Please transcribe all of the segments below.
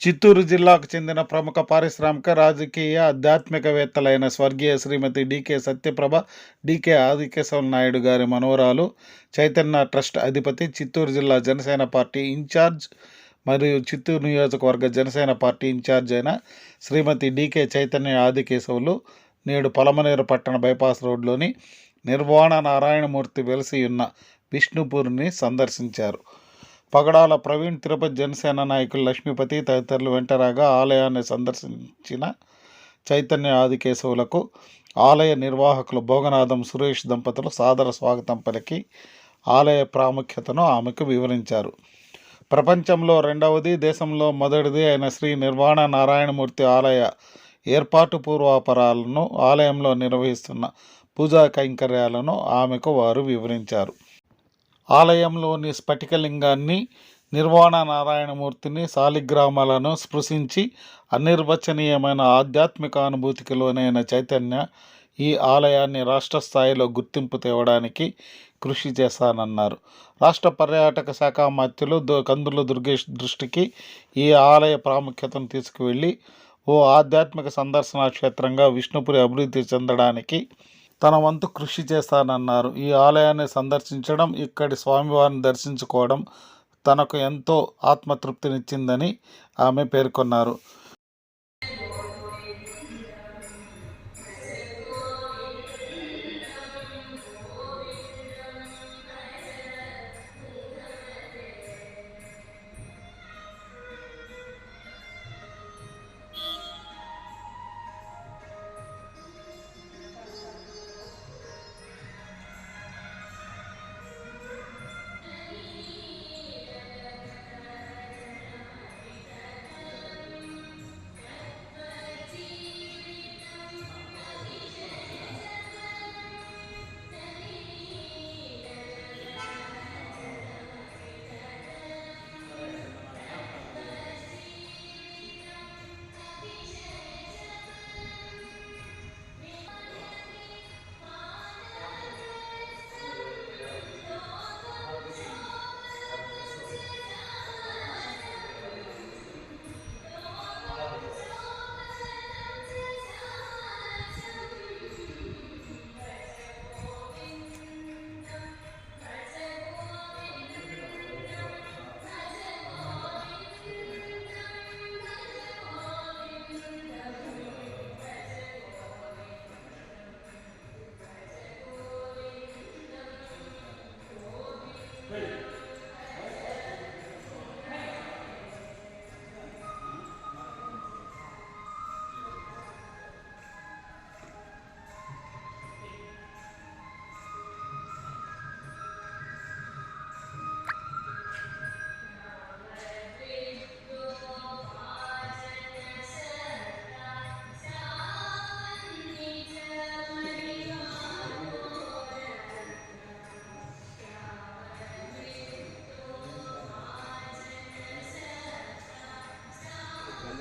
చిత్తూరు జిల్లాకు చెందిన ప్రముఖ పారిశ్రామిక రాజకీయ ఆధ్యాత్మికవేత్తలైన స్వర్గీయ శ్రీమతి డికే సత్యప్రభ డికే ఆదికేశవ నాయుడు గారి మనవరాలు చైతన్య ట్రస్ట్ అధిపతి చిత్తూరు జిల్లా జనసేన పార్టీ ఇన్ఛార్జ్ మరియు చిత్తూరు నియోజకవర్గ జనసేన పార్టీ ఇన్ఛార్జ్ అయిన శ్రీమతి డికే చైతన్య ఆదికేశవులు నేడు పలమనేరు పట్టణ బైపాస్ రోడ్లోని నిర్వాణ నారాయణమూర్తి వెలసి ఉన్న విష్ణుపూర్ని సందర్శించారు. పగడాల ప్రవీణ్ తిరుపతి జనసేన నాయకులు లక్ష్మీపతి తదితరులు వెంటరాగా ఆలయాన్ని సందర్శించిన చైతన్య ఆదికేశవులకు ఆలయ నిర్వాహకులు భోగనాథం సురేష్ దంపతులు సాదర స్వాగతం పలికి ఆలయ ప్రాముఖ్యతను ఆమెకు వివరించారు. ప్రపంచంలో రెండవది దేశంలో మొదటిది అయిన శ్రీ నిర్వాణ నారాయణమూర్తి ఆలయ ఏర్పాటు పూర్వాపరాలను ఆలయంలో నిర్వహిస్తున్న పూజా కైంకర్యాలను ఆమెకు వారు వివరించారు. ఆలయంలోని స్ఫటికలింగాన్ని నిర్వాణ నారాయణమూర్తిని శాలిగ్రామాలను స్పృశించి అనిర్వచనీయమైన ఆధ్యాత్మిక అనుభూతికి లోనైన చైతన్య ఈ ఆలయాన్ని రాష్ట్ర స్థాయిలో గుర్తింపు తేవడానికి కృషి చేస్తానన్నారు రాష్ట్ర పర్యాటక శాఖ మంత్రులు దు- కందుల దుర్గేష్ దృష్టికి ఈ ఆలయ ప్రాముఖ్యతను తీసుకువెళ్ళి ఓ ఆధ్యాత్మిక సందర్శనా క్షేత్రంగా విష్ణుపురి అభివృద్ధి చెందడానికి తన వంతు కృషి చేస్తానన్నారు. ఈ ఆలయాన్ని సందర్శించడం ఇక్కడి స్వామివారిని దర్శించుకోవడం తనకు ఎంతో ఆత్మతృప్తినిచ్చిందని ఆమె పేర్కొన్నారు.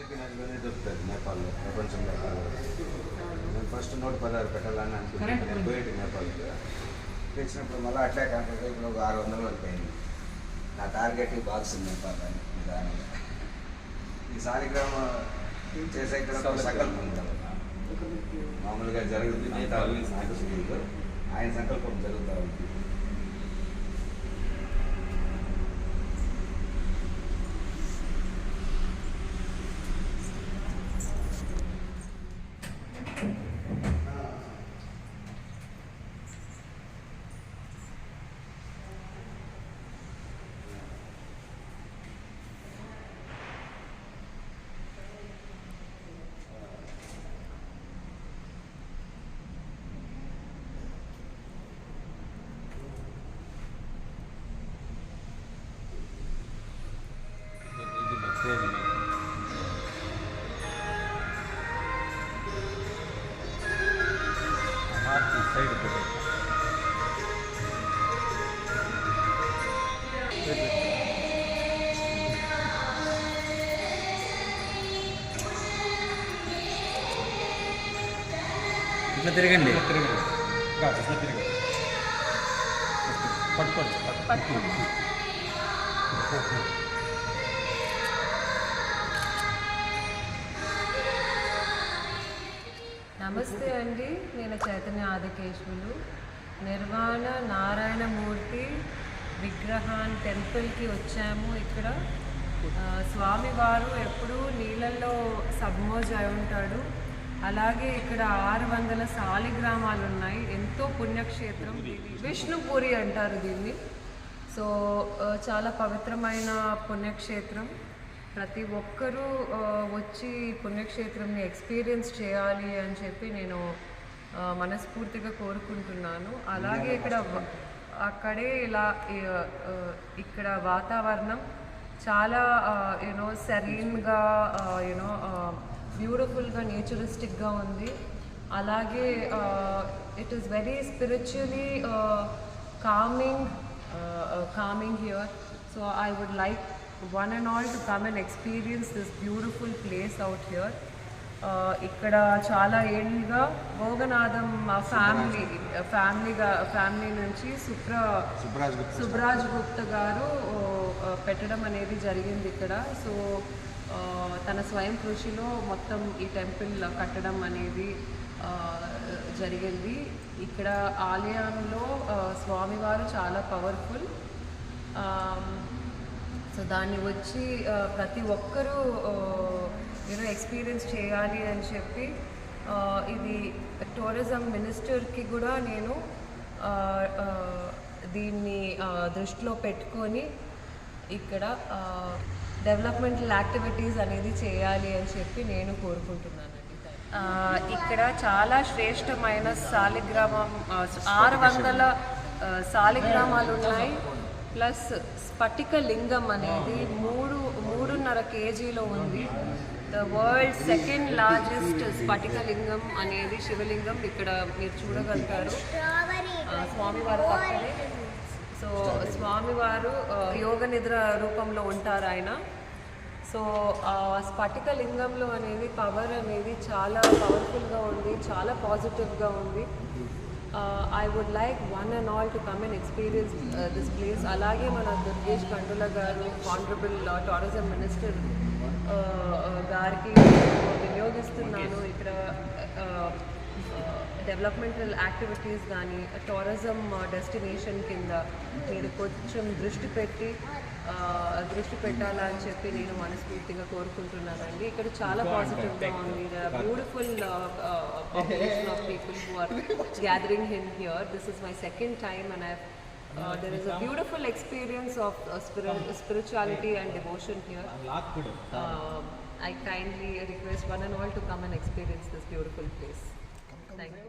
దొరుకుతుంది నేపాల్లో ప్రపంచంలో నేను ఫస్ట్ నూట పదహారు పెట్టాలని అనుకుంటున్నాను నేను పోయేటి నేపాల్కి తెచ్చినప్పుడు మళ్ళీ అట్లే కాకపోతే ఇప్పుడు ఒక ఆరు వందల వరకు అయింది నా టార్గెట్ ఈ బాక్స్ నేపాల్ అని నిదానంగా. ఈ సాలిగ్రామ చేసే ఇక్కడ సంకల్పం ఉంటుంది మామూలుగా జరుగుతుంది. మిగతా వాళ్ళకి నాకు తెలియదు ఆయన సంకల్పం జరుగుతూ ఉంది ఇట్లా తిరగండి పట్టుకోండి నమస్తే అండి నేను చైతన్య ఆదికేశ్వరులు నిర్వాణ నారాయణమూర్తి విగ్రహాన్ టెంపుల్కి వచ్చాము ఇక్కడ. స్వామివారు ఎప్పుడూ నీళ్ళల్లో సబ్మోజ్ అయి ఉంటాడు. అలాగే ఇక్కడ ఆరు వందల సాలిగ్రామాలు ఉన్నాయి. ఎంతో పుణ్యక్షేత్రం ఇది. విష్ణుపురి అంటారు దీన్ని. సో చాలా పవిత్రమైన పుణ్యక్షేత్రం. ప్రతి ఒక్కరూ వచ్చి పుణ్యక్షేత్రంని ఎక్స్పీరియన్స్ చేయాలి అని చెప్పి నేను మనస్ఫూర్తిగా కోరుకుంటున్నాను. అలాగే ఇక్కడ అక్కడే ఇలా ఇక్కడ వాతావరణం చాలా యూనో సెరీన్గా యూనో బ్యూటిఫుల్గా నేచురిస్టిక్గా ఉంది. అలాగే it is very spiritually calming uh, uh, calming here. So i and all to come and experience this beautiful place out here. Uh, ఇక్కడ చాలా ఏళ్ళుగా భోగనాథం ఫ్యామిలీ ఫ్యామిలీగా ఫ్యామిలీ నుంచి సుప్ర సుబ్రాజ్ గుప్తా గారు పెట్టడం అనేది జరిగింది ఇక్కడ సో తన స్వయం కృషిలో మొత్తం ఈ టెంపుల్ కట్టడం అనేది జరిగింది ఇక్కడ ఆలయంలో స్వామివారు చాలా పవర్ఫుల్ సో దాన్ని వచ్చి ప్రతి ఒక్కరూ యూనో ఎక్స్పీరియన్స్ చేయాలి అని చెప్పి ఇది టూరిజం మినిస్టర్కి కూడా నేను దీన్ని దృష్టిలో పెట్టుకొని ఇక్కడ డెవలప్మెంటల్ యాక్టివిటీస్ అనేది చేయాలి అని చెప్పి నేను కోరుకుంటున్నానండి. ఇక్కడ చాలా శ్రేష్టమైన సాలిగ్రామం ఆరు వందల సాలిగ్రామాలు ఉన్నాయి. ప్లస్ స్ఫటిక లింగం అనేది మూడు మూడున్నర కేజీలో ఉంది. ద వరల్డ్ సెకండ్ లార్జెస్ట్ స్ఫటిక లింగం అనేది శివలింగం. ఇక్కడ మీరు చూడగలుగుతారు. స్వామివారి పక్కనే. సో స్వామివారు యోగ నిద్ర రూపంలో ఉంటారు ఆయన. సో ఆ స్ఫటిక లింగంలో అనేది పవర్ అనేది చాలా పవర్ఫుల్గా ఉంది చాలా పాజిటివ్గా ఉంది. I would like one and all to come and experience this place అలాగే మన దుర్గేష్ కండుల గారు ఆనరబుల్ టూరిజం మినిస్టర్ గారికి వినియోగిస్తున్నాను. ఇక్కడ డెవలప్మెంటల్ యాక్టివిటీస్ కానీ టూరిజం డెస్టినేషన్ కింద మీరు కొంచెం దృష్టి పెట్టి దృష్టి పెట్టాలా అని చెప్పి నేను మనస్ఫూర్తిగా కోరుకుంటున్నాను అండి ఇక్కడ చాలా పాజిటివ్గా ఉంది. Beautiful population of people who are gathering him here this is my second time and there is a beautiful experience of spirituality and devotion here I kindly request one and all to come and experience this beautiful place thank you